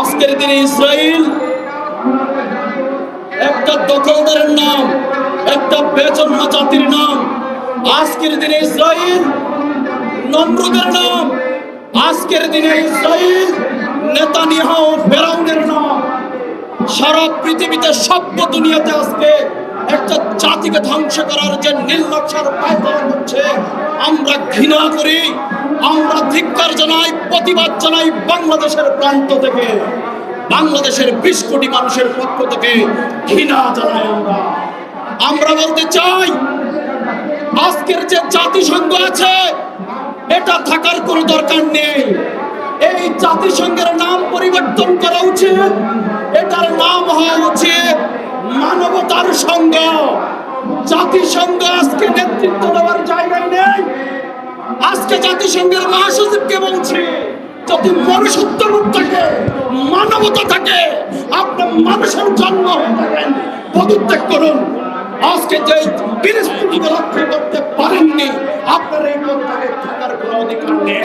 আজকের দিনে ইসরায়েল একটা দখলদারের নাম, একটা বেচন্ন জাতির নাম। আজকের দিনে ইসরায়েল নম্রদের নাম। আজকের দিনে ইসরায়েল নেতানিয়াহু ফেরাউনের নাম। সারা পৃথিবীতে সভ্য দুনিয়াতে আজকে একটা জাতিকে ধ্বংস করার যে নির্লক্ষার পায়তারা হচ্ছে আমরা ঘৃণা করি। আমরা ধিক্কার জানাই, প্রতিবাদ জানাই বাংলাদেশের প্রান্ত থেকে। বাংলাদেশের বিশ কোটি মানুষের পক্ষ থেকে ঘৃণা জানাই আমরা। আমরা বলতে চাই, আজকের যে জাতিসংঘ আছে, এটা থাকার কোনো দরকার নেই। এই জাতিসংঘের নাম পরিবর্তন করা উচিত, এটার নাম হওয়া উচিত মানবতার সংঘ। জাতিসংঘ আজকে নেতৃত্ব দেওয়ার জায়গায় নেই। আজকে জাতিসংঘের মহাসচিবকে বলছি, যদি মনুষ্যত্ববোধ থাকে, মানবতা থাকে আপনার মানুষের জন্ম থাকেন। পদত্যাগ করুন। আজকে যে পরিস্থিতিকে রক্ষা করতে পারেননি, আপনার এই পদত্যাগে থাকার কোনো অধিকার নেই।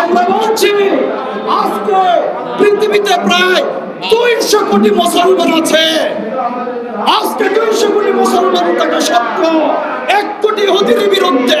আমরা বলছি, আজকে পৃথিবীতে প্রায় দুইশো কোটি মুসলমান আছে। আজকে দুইশো কোটি মুসলমান থাকা সত্ত্বেও এক কোটি বিরুদ্ধে বিরুদ্ধে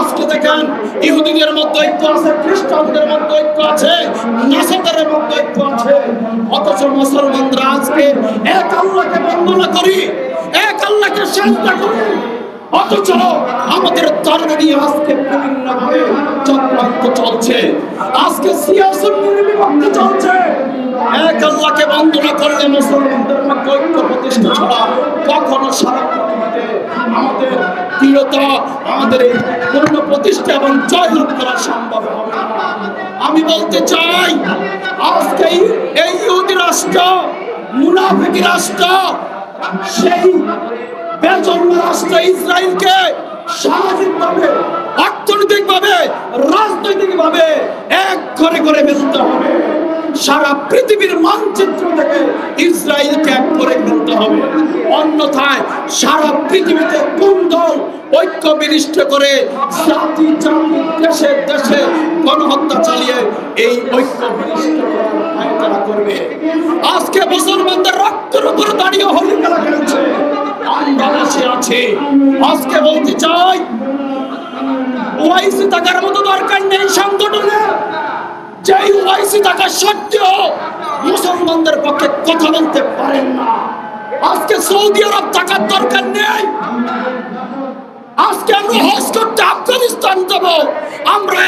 আজকে দেখেন ইহুদিদের মধ্যে ঐক্য আছে, খ্রিস্টানদের মধ্যে ঐক্য আছে, নাসাদের মধ্যে ঐক্য আছে। অথচ মুসলমানরা আজকে এক আল্লাহকে বন্দনা করি, এক আল্লাহকে সাজদা করি। অথচ আমাদের তরবারি আজকে বিভিন্ন ভাবে চক্রান্ত চলছে। আজকে সিয়াসুন্নির বিভক্তি চলছে। এক আল্লাহকে বন্দনা করলে মুসলমানদের মধ্যে ঐক্য প্রতিষ্ঠা ছাড়া কখনো সারা পৃথিবীতে আমাদের আমাদের এই পূর্ণ প্রতিষ্ঠা এবং জয় লাভ করা সম্ভব হবে। আমি বলতে চাই আজকে এই- ইহুদি রাষ্ট্র, মুনাফিকি রাষ্ট্র, সেই বেজন্ম রাষ্ট্র ইসরায়েলকে সামাজিক ভাবে অর্থনৈতিক ভাবে রাজনৈতিক ভাবে এক করে করে ফেলতে হবে। সারা পৃথিবীর মানচিত্র থেকে ইসরায়েলকে এক করে ফেলতে হবে। অন্যথায় সারা পৃথিবীতে কোন দল ঐক্য বিনিষ্ট করে জাতি জাতি, দেশে দেশে গণহত্যা চালিয়ে এই ঐক্য বিনিষ্ট পায়তারা করবে। আজকে মুসলমানদের রক্তের উপর দাঁড়িয়ে হোলি খেলা খেলছে। আমরা আছি। আজকে বলতে চাই, ওয়াইসি থাকার মতো দরকার নেই সংগঠনে। যেই ওয়াইসি থাকা সত্ত্বেও মুসলমানদের পক্ষে কথা বলতে পারেন না। আজকে সৌদি আরব থাকার দরকার নেই। আজকে আমরা হজ করতে আফগানিস্তান যাব। আমরা